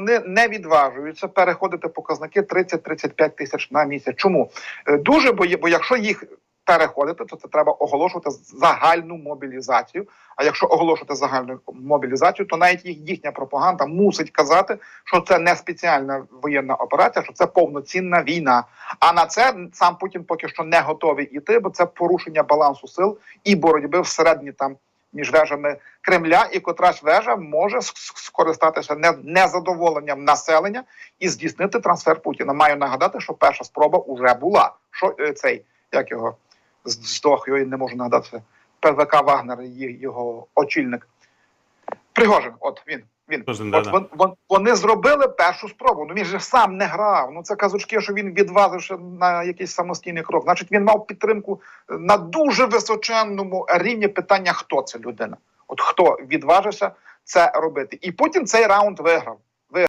Вони не відважуються переходити показники 30-35 тисяч на місяць. Чому Е, дуже бо, бо якщо їх переходити, то це треба оголошувати загальну мобілізацію. А якщо оголошувати загальну мобілізацію, то навіть їх їхня пропаганда мусить казати, що це не спеціальна воєнна операція, що це повноцінна війна. А на це сам Путін поки що не готовий іти, бо це порушення балансу сил і боротьби всередині там між вежами Кремля, і котрась вежа може скористатися незадоволенням населення і здійснити трансфер Путіна. Маю нагадати, що перша спроба вже була. Що е, цей як його здох, його не можу нагадати. ПВК Вагнер, його очільник. Пригожин, от він. Він Пригожин, от да-да. вон, вон, вони зробили першу спробу. Ну він же сам не грав. Ну це казочки, що він відважився на якийсь самостійний крок. Значить, він мав підтримку на дуже височенному рівні питання, хто це людина. От хто відважився це робити, і Путін цей раунд виграв.